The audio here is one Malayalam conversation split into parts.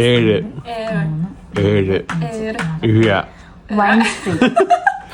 ഏഴ്. ഏഴ്. ഏഴ്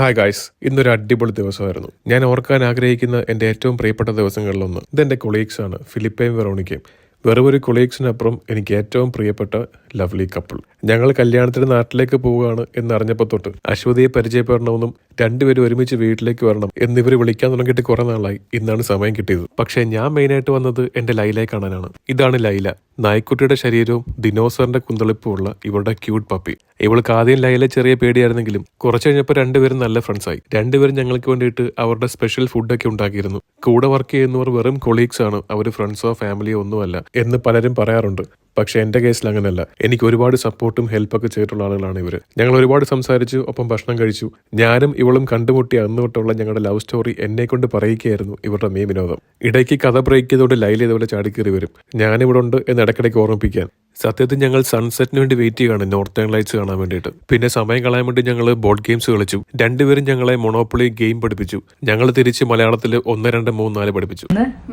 ഹായ് ഗായ്സ് ഇന്നൊരു അടിപൊളി ദിവസമായിരുന്നു. ഞാൻ ഓർക്കാൻ ആഗ്രഹിക്കുന്ന എന്റെ ഏറ്റവും പ്രിയപ്പെട്ട ദിവസങ്ങളിലൊന്ന്. ഇതെന്റെ കൊളീഗ്സ് ആണ് ഫിലിപ്പയും വെറോണിക്കയും. വെറും ഒരു കൊളീഗ്സിനപ്പുറം എനിക്ക് ഏറ്റവും പ്രിയപ്പെട്ട ലവ്ലി കപ്പിൾ. ഞങ്ങൾ കല്യാണത്തിന് നാട്ടിലേക്ക് പോവുകയാണ് എന്നറിഞ്ഞപ്പോൾ തൊട്ട് അശ്വതിയെ പരിചയപ്പെടണമെന്നും രണ്ടുപേരും ഒരുമിച്ച് വീട്ടിലേക്ക് വരണം എന്നിവർ വിളിക്കാൻ തുടങ്ങിയിട്ട് കുറെ നാളായി. ഇന്നാണ് സമയം കിട്ടിയത്. പക്ഷേ ഞാൻ മെയിനായിട്ട് വന്നത് എന്റെ ലൈലയെ കാണാനാണ്. ഇതാണ് ലൈല. നായ്ക്കുട്ടിയുടെ ശരീരവും ദിനോസറിന്റെ കുന്തളിപ്പുമുള്ള ഇവളുടെ ക്യൂട്ട് പപ്പി ഇവൾക്ക് ആദ്യം ലൈല ചെറിയ പേടിയായിരുന്നെങ്കിലും കുറച്ച് കഴിഞ്ഞപ്പോൾ രണ്ടുപേരും നല്ല ഫ്രണ്ട്സായി രണ്ടുപേരും ഞങ്ങൾക്ക് വേണ്ടിയിട്ട് അവരുടെ സ്പെഷ്യൽ ഫുഡൊക്കെ ഉണ്ടാക്കിയിരുന്നു. കൂടെ വർക്ക് ചെയ്യുന്നവർ വെറും കൊളീഗ്സ് ആണ്. അവർ ഫ്രണ്ട്സോ ഫാമിലിയോ ഒന്നുമല്ല എന്ന് പലരും പറയാറുണ്ട്. പക്ഷെ എന്റെ കേസിൽ അങ്ങനെയല്ല. എനിക്ക് ഒരുപാട് സപ്പോർട്ടും ഹെൽപ്പൊക്കെ ചെയ്തിട്ടുള്ള ആളുകളാണ് ഇവർ ഞങ്ങൾ ഒരുപാട് സംസാരിച്ചു ഒപ്പം ഭക്ഷണം കഴിച്ചു. ഞാനും ഇവളും കണ്ടുമുട്ടി അന്ന് തൊട്ടുള്ള ഞങ്ങളുടെ ലവ് സ്റ്റോറി എന്നെ കൊണ്ട് പറയുകയായിരുന്നു ഇവരുടെ മെയിൻ വിനോദം. ഇടയ്ക്ക് കഥ ബ്രേക്ക് ചെയ്തോണ്ട് ലൈൽ ഇതുപോലെ ചാടിക്കേറി വരും. ഞാനിവിടെ ഉണ്ട് എന്ന് ഇടയ്ക്കിടയ്ക്ക് ഓർമ്മിപ്പിക്കാൻ. സത്യത്തിൽ ഞങ്ങൾ സൺസെറ്റിന് വേണ്ടി വെയിറ്റ് ചെയ്യുകയാണ് നോർത്തേൺ ലൈറ്റ്സ് കാണാൻ വേണ്ടിയിട്ട്. പിന്നെ സമയം കളയാൻ വേണ്ടി ഞങ്ങൾ ബോർഡ് ഗെയിംസ് കളിച്ചു. രണ്ടുപേരും ഞങ്ങളെ മൊണോപ്പൊളി ഗെയിം പഠിപ്പിച്ചു. ഞങ്ങൾ തിരിച്ച് മലയാളത്തിൽ ഒന്ന് രണ്ട് മൂന്ന് നാല് പഠിപ്പിച്ചു.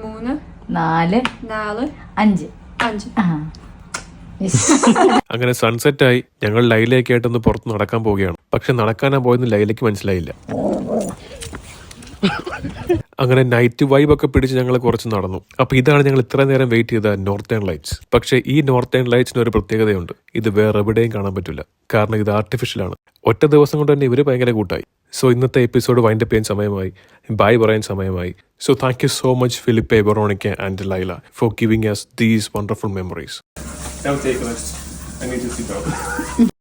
മൂന്ന് നാല് നാല് അഞ്ച്. അഞ്ച്. ആ സൺസെറ്റ് ആയി ഞങ്ങൾ ലൈലയൊക്കെ ആയിട്ടൊന്ന് പുറത്ത് നടക്കാൻ പോവുകയാണ്. പക്ഷെ നടക്കാനാ പോയെന്ന് ലൈലയ്ക്ക് മനസ്സിലായില്ല. അങ്ങനെ നൈറ്റ് വൈബ് ഒക്കെ പിടിച്ച് ഞങ്ങൾ കുറച്ച് നടന്നു. അപ്പൊ ഇതാണ് ഞങ്ങൾ ഇത്ര നേരം വെയിറ്റ് ചെയ്ത നോർത്തേൺ ലൈറ്റ്സ് പക്ഷെ ഈ നോർത്തേൺ ലൈറ്റ്സിന് ഒരു പ്രത്യേകതയുണ്ട്. ഇത് വേറെ എവിടെയും കാണാൻ പറ്റില്ല. കാരണം ഇത് ആർട്ടിഫിഷ്യൽ ആണ്. ഒറ്റ ദിവസം കൊണ്ട് തന്നെ ഇവർ ഭയങ്കര കൂട്ടായി. സോ ഇന്നത്തെ എപ്പിസോഡ് വൈൻഡ് അപ്പ് ചെയ്യാൻ സമയമായി. ബൈ പറയാൻ സമയമായി. So thank you so much Philippe Veronica and Laila for giving us these wonderful memories Now take. I need to sit down.